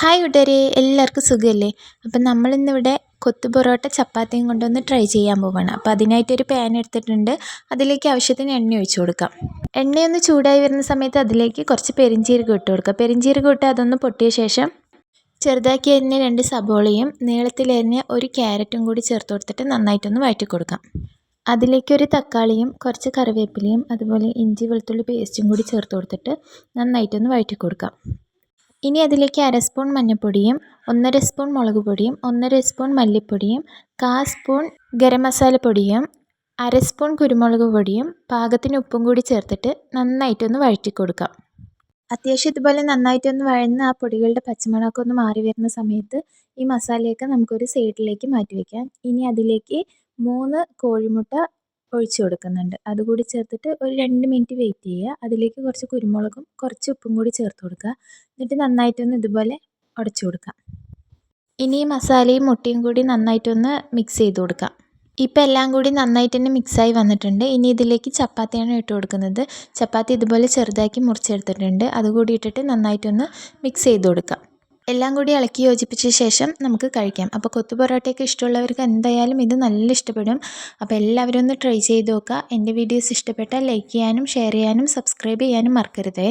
Hi ഉടരെ എല്ലാവർക്കും സുഖമല്ലേ അപ്പം നമ്മളിന്നിവിടെ കൊത്തു പൊറോട്ട ചപ്പാത്തിയും കൊണ്ടൊന്ന് ട്രൈ ചെയ്യാൻ പോവാണ്. അപ്പോൾ അതിനായിട്ടൊരു പാൻ എടുത്തിട്ടുണ്ട്. അതിലേക്ക് ആവശ്യത്തിന് എണ്ണ ഒഴിച്ചു കൊടുക്കാം. എണ്ണയൊന്ന് ചൂടായി വരുന്ന സമയത്ത് അതിലേക്ക് കുറച്ച് പെരിഞ്ചീരകം ഇട്ട് കൊടുക്കുക പെരിഞ്ചീരകം ഇട്ട് അതൊന്ന് പൊട്ടിയ ശേഷം ചെറുതാക്കി അരിഞ്ഞ രണ്ട് സബോളയും നീളത്തിൽ എണ്ണ ഒരു ക്യാരറ്റും കൂടി ചേർത്ത് കൊടുത്തിട്ട് നന്നായിട്ടൊന്ന് വഴറ്റി കൊടുക്കാം. അതിലേക്ക് ഒരു തക്കാളിയും കുറച്ച് കറിവേപ്പിലയും അതുപോലെ ഇഞ്ചി വെളുത്തുള്ളി പേസ്റ്റും കൂടി ചേർത്ത് കൊടുത്തിട്ട് നന്നായിട്ടൊന്ന് വഴറ്റി കൊടുക്കാം. ഇനി അതിലേക്ക് അര സ്പൂൺ മഞ്ഞൾപ്പൊടിയും ഒന്നര സ്പൂൺ മുളക് പൊടിയും ഒന്നര സ്പൂൺ മല്ലിപ്പൊടിയും കാ സ്പൂൺ ഗരം മസാലപ്പൊടിയും അര സ്പൂൺ കുരുമുളക് പൊടിയും പാകത്തിന് ഉപ്പും കൂടി ചേർത്തിട്ട് നന്നായിട്ടൊന്ന് വഴറ്റി കൊടുക്കാം അത്യാവശ്യം ഇതുപോലെ നന്നായിട്ടൊന്ന് വഴന്ന് ആ പൊടികളുടെ പച്ചമണമൊക്കെ ഒന്ന് മാറി വരുന്ന സമയത്ത് ഈ മസാലയൊക്കെ നമുക്കൊരു സൈഡിലേക്ക് മാറ്റി വയ്ക്കാം ഇനി അതിലേക്ക് മൂന്ന് കോഴിമുട്ട ഒഴിച്ച് കൊടുക്കുന്നുണ്ട്. അതുകൂടി ചേർത്തിട്ട് ഒരു രണ്ട് മിനിറ്റ് വെയിറ്റ് ചെയ്യുക. അതിലേക്ക് കുറച്ച് കുരുമുളകും കുറച്ച് ഉപ്പും കൂടി ചേർത്ത് കൊടുക്കുക. എന്നിട്ട് നന്നായിട്ടൊന്ന് ഇതുപോലെ ഉടച്ചു കൊടുക്കുക. ഇനി മസാലയും മുട്ടയും കൂടി നന്നായിട്ടൊന്ന് മിക്സ് ചെയ്ത് കൊടുക്കുക. ഇപ്പം എല്ലാം കൂടി നന്നായിട്ട് തന്നെ മിക്സായി വന്നിട്ടുണ്ട്. ഇനി ഇതിലേക്ക് ചപ്പാത്തിയാണ് ഇട്ട് കൊടുക്കുന്നത്. ചപ്പാത്തി ഇതുപോലെ ചെറുതാക്കി മുറിച്ചെടുത്തിട്ടുണ്ട്. അതുകൂടി ഇട്ടിട്ട് നന്നായിട്ടൊന്ന് മിക്സ് ചെയ്ത് കൊടുക്കുക. എല്ലാം കൂടി ഇളക്കി യോജിപ്പിച്ച ശേഷം നമുക്ക് കഴിക്കാം. അപ്പോൾ കൊത്തു പൊറോട്ടയൊക്കെ ഇഷ്ടമുള്ളവർക്ക് എന്തായാലും ഇത് നല്ല ഇഷ്ടപ്പെടും. അപ്പോൾ എല്ലാവരും ഒന്ന് ട്രൈ ചെയ്ത് നോക്കുക. എന്റെ വീഡിയോസ് ഇഷ്ടപ്പെട്ടാൽ ലൈക്ക് ചെയ്യാനും ഷെയർ ചെയ്യാനും സബ്സ്ക്രൈബ് ചെയ്യാനും മറക്കരുതേ.